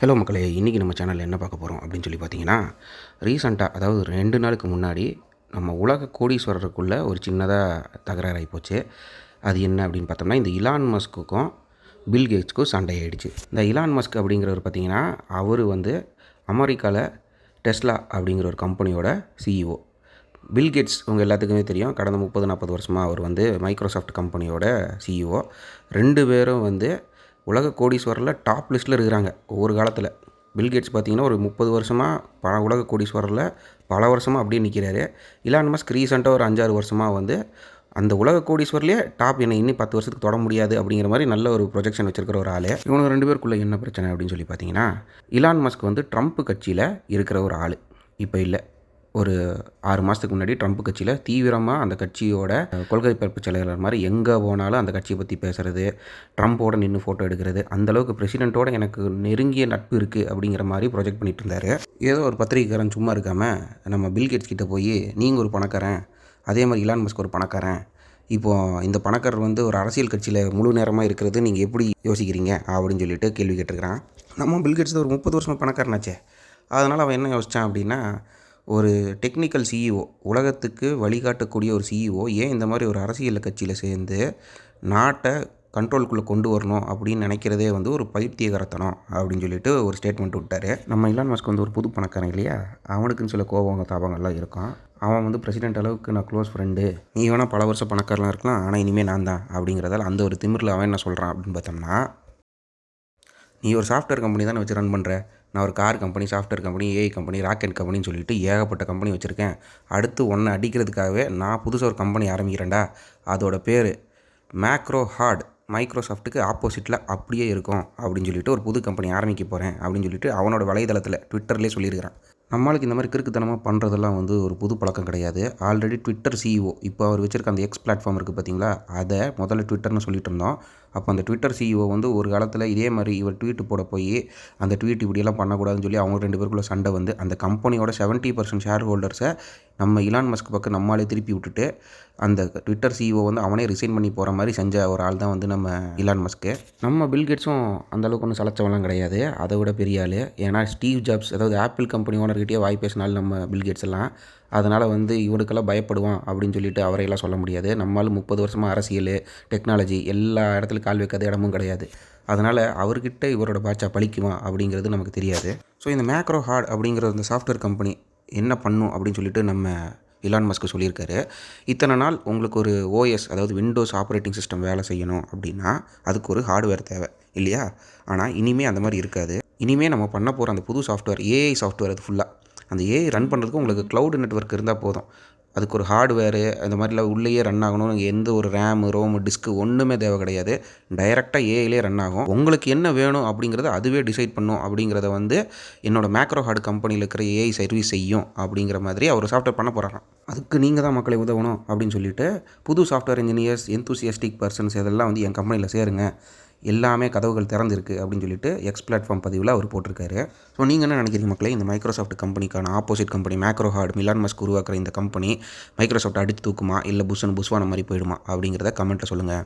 Hello மக்களே இன்றைக்கி நம்ம சேனலில் என்ன பார்க்க போகிறோம் அப்படின்னு சொல்லி பார்த்தீங்கன்னா ரீசண்டாக அதாவது ரெண்டு நாளுக்கு முன்னாடி நம்ம உலக கோடீஸ்வரருக்குள்ளே ஒரு சின்னதாக தகராறு ஆகிப்போச்சு அது என்ன அப்படின்னு பார்த்தோம்னா இந்த இலான் மஸ்க்குக்கும் பில் கேட்ஸ்க்கும் சண்டை ஆகிடுச்சு இந்த இலான் மஸ்க் அப்படிங்கிறவர் பார்த்தீங்கன்னா அவர் வந்து அமெரிக்காவில் டெஸ்லா அப்படிங்கிற ஒரு கம்பெனியோட சிஇஓ பில் கேட்ஸ் உங்கள் எல்லாத்துக்குமே தெரியும். கடந்த முப்பது நாற்பது வருஷமாக அவர் வந்து மைக்ரோசாஃப்ட் கம்பெனியோட சிஇஓ ரெண்டு பேரும் வந்து உலக கோடீஸ்வரரில் டாப் லிஸ்ட்டில் இருக்கிறாங்க. ஒவ்வொரு காலத்தில். பில்கேட்ஸ் பார்த்தீங்கன்னா ஒரு முப்பது வருஷமாக பல உலக கோடீஸ்வரரில் பல வருஷமாக அப்படியே நிற்கிறாரு இலான் மஸ்க் ரீசெண்டாக ஒரு அஞ்சாறு வருஷமாக வந்து அந்த உலக கோடீஸ்வரிலே டாப் என்னை இன்னும் பத்து வருஷத்துக்கு தொட முடியாது அப்படிங்கிற மாதிரி நல்ல ஒரு ப்ரொஜெக்ஷன் வச்சிருக்கிற ஒரு ஆள். இவங்க ரெண்டு பேருக்குள்ளே என்ன பிரச்சனை அப்படின்னு சொல்லி பார்த்தீங்கன்னா இலான் மஸ்க் வந்து ட்ரம்ப் கட்சியில் இருக்கிற ஒரு ஆள். இப்போ இல்லை. ஒரு ஆறு மாதத்துக்கு முன்னாடி ட்ரம்ப் கட்சியில் தீவிரமாக அந்த கட்சியோட கொள்கை பரப்பு செயலாளர் மாதிரி எங்கே போனாலும் அந்த கட்சியை பற்றி பேசுகிறது ட்ரம்ப்போட நின்று ஃபோட்டோ எடுக்கிறது அந்தளவுக்கு பிரசிடெண்ட்டோட எனக்கு நெருங்கிய நட்பு இருக்குது அப்படிங்கிற மாதிரி ப்ரொஜெக்ட் பண்ணிட்டு இருந்தார். ஏதோ ஒரு பத்திரிகைக்காரன் சும்மா இருக்காமல் நம்ம பில்கேட்ஸ் கிட்ட போய் நீங்கள் ஒரு பணக்காரன் அதே மாதிரி இலான் மஸ்க் ஒரு பணக்காரன். இப்போது இந்த பணக்காரர் வந்து ஒரு அரசியல் கட்சியில் முழு நேரமாக இருக்கிறது நீங்கள் எப்படி யோசிக்கிறீங்க? அப்படின்னு சொல்லிட்டு கேள்வி கேட்டிருக்கிறான். நம்ம பில்கேட்ஸ் ஒரு முப்பது வருஷமாக பணக்காரனாச்சே. அதனால் அவன் என்ன யோசித்தான் அப்படின்னா ஒரு டெக்னிக்கல் சிஇஓ உலகத்துக்கு வழிகாட்டக்கூடிய ஒரு சிஇஓ ஏன் இந்த மாதிரி ஒரு அரசியல் கட்சியில் சேர்ந்து நாட்டை கண்ட்ரோலுக்குள்ளே கொண்டு வரணும் அப்படின்னு நினைக்கிறதே வந்து ஒரு பைத்தியகரத்தனம் அப்படின்னு சொல்லிட்டு ஒரு ஸ்டேட்மெண்ட் விட்டார். நம்ம இலான் மஸ்க் வந்து ஒரு புது பணக்காரன் இல்லையா? அவனுக்குன்னு சில கோபங்க தாபங்கள்லாம் இருக்கும். அவன் வந்து பிரசிடென்ட் அளவுக்கு நான் க்ளோஸ் ஃப்ரெண்டு நீ வேணால் பல வருஷம் பணக்காரலாம் இருக்கலாம் ஆனால் இனிமேல் நான் தான் அப்படிங்கிறதால அந்த ஒரு திமிரில் அவன் என்ன சொல்கிறான் அப்படின்னு பார்த்தோம்னா நீ ஒரு சாஃப்ட்வேர் கம்பெனி தானே வச்சு ரன் பண்ணுற நான் ஒரு car company software company AI company rocket கம்பெனின்னு சொல்லிட்டு ஏகப்பட்ட கம்பெனி வச்சுருக்கேன். அடுத்து ஒன்றை அடிக்கிறதுக்காகவே நான் புதுசாக ஒரு கம்பெனி ஆரம்பிக்கிறேன்டா. அதோட பேர் மேக்ரோ ஹார்ட் மைக்ரோசாஃப்ட்டுக்கு ஆப்போசிட்டில் அப்படியே இருக்கும் அப்படின்னு சொல்லிட்டு ஒரு புது கம்பெனி ஆரம்பிக்க போகிறேன் அப்படின்னு சொல்லிட்டு அவனோட வலைதளத்தில் ட்விட்டர்லேயே சொல்லியிருக்கிறான். நம்மளுக்கு இந்த மாதிரி கிறுக்குத்தனமாக பண்ணுறதெல்லாம் வந்து ஒரு புது பழக்கம் கிடையாது. ஆல்ரெடி ட்விட்டர் சிஇஓ இப்போ அவர் வச்சிருக்க அந்த எக்ஸ் பிளாட்ஃபார்ம் இருக்குது பார்த்தீங்களா அதை முதல்ல ட்விட்டர்னு சொல்லிட்டு இருந்தோம். அப்போ அந்த ட்விட்டர் சிஇஓ வந்து ஒரு காலத்தில் இதே மாதிரி இவர் ட்வீட் போட போய் அந்த ட்வீட் இப்படியெல்லாம் பண்ணக்கூடாதுன்னு சொல்லி அவங்க ரெண்டு பேருக்குள்ள சண்டை வந்து அந்த கம்பெனியோட செவன்ட்டி பர்சன்ட் ஷேர் ஹோல்டர்ஸை நம்ம இலான் மஸ்க் பக்கம் நம்மளே திருப்பி விட்டுட்டு அந்த ட்விட்டர் சிஇஓ வந்து அவனே ரிசைன் பண்ணி போகிற மாதிரி செஞ்ச ஒரு ஆள் தான் வந்து நம்ம இலான் மஸ்க்கு நம்ம பில்கேட்ஸும் அந்தளவுக்கு ஒன்றும் சலைச்சவெல்லாம் கிடையாது. அதை விட பெரிய ஆள். ஏன்னா ஸ்டீவ் ஜாப்ஸ் அதாவது ஆப்பிள் கம்பெனி ஓனர்கிட்டயே வாய் பேசினாலும் நம்ம பில்கேட்ஸ் எல்லாம் அதனால் வந்து இவனுக்கெல்லாம் பயப்படுவான் அப்படின்னு சொல்லிட்டு அவரையெல்லாம் சொல்ல முடியாது. நம்மளால் முப்பது வருஷமாக அரசியல் டெக்னாலஜி எல்லா இடத்துலையும் கால் வைக்காத இடமும் கிடையாது. அதனால் அவர்கிட்ட இவரோட பாட்சா பழிக்குமா அப்படிங்கிறது நமக்கு தெரியாது. ஸோ இந்த மேக்ரோ ஹார்ட் அப்படிங்கிற இந்த சாஃப்ட்வேர் கம்பெனி என்ன பண்ணும் அப்படின்னு சொல்லிட்டு நம்ம இலான் மஸ்க்கு சொல்லியிருக்காரு. இத்தனை நாள் உங்களுக்கு ஒரு ஓஎஸ் அதாவது விண்டோஸ் ஆப்ரேட்டிங் சிஸ்டம் வேலை செய்யணும் அப்படின்னா அதுக்கு ஒரு ஹார்ட்வேர் தேவை இல்லையா? ஆனால் இனிமேல் அந்த மாதிரி இருக்காது. இனிமேல் நம்ம பண்ண போகிற அந்த புது சாஃப்ட்வேர் ஏஐ சாஃப்ட்வேர் அது ஃபுல்லாக அந்த ஏஐ ரன் பண்ணுறதுக்கு உங்களுக்கு க்ளவுட் நெட்ஒர்க் இருந்தால் போதும். அதுக்கு ஒரு ஹார்ட்வேரு அந்த மாதிரிலாம் உள்ளேயே ரன் ஆகணும். எந்த ஒரு ரேமு ரோமு டிஸ்க்கு ஒன்றுமே தேவை கிடையாது. டைரெக்டாக ஏஐலே ரன் ஆகும். உங்களுக்கு என்ன வேணும் அப்படிங்கிறத அதுவே டிசைட் பண்ணும் அப்படிங்கிறத வந்து என்னோடய மேக்ரோ ஹார்டு கம்பெனியில் இருக்கிற ஏஐ சர்வீஸ் செய்யும் அப்படிங்கிற மாதிரி அவர் சாஃப்ட்வேர் பண்ண போகிறாங்க அதுக்கு நீங்கள் தான் மக்களை உதவணும் அப்படின்னு சொல்லிட்டு புது சாஃப்ட்வேர் இன்ஜினியர்ஸ் எந்தூசியஸ்டிக் பர்சன்ஸ் இதெல்லாம் வந்து என் கம்பெனியில் சேருங்க. எல்லாமே கதவுகள் திறந்திருக்கு அப்படின்னு சொல்லிட்டு எக்ஸ் பிளாட்ஃபார்ம் பதிவில் அவர் போட்டிருக்காரு. ஸோ நீங்கள் என்ன நினைக்கிறீங்க மக்களே? இந்த மைக்ரோசாஃப்ட் கம்பெனிக்கான ஆப்போசிட் கம்பெனி மேக்ரோ ஹார்ட் மிலான் மஸ்க் உருவாக்குற இந்த கம்பெனி மைக்ரோசாஃப்ட் அடித்து தூக்குமா? இல்லை புஷ்னு புஷ்வான மாதிரி போயிடுமா? அப்படிங்கிறத கமெண்ட்டில் சொல்லுங்கள்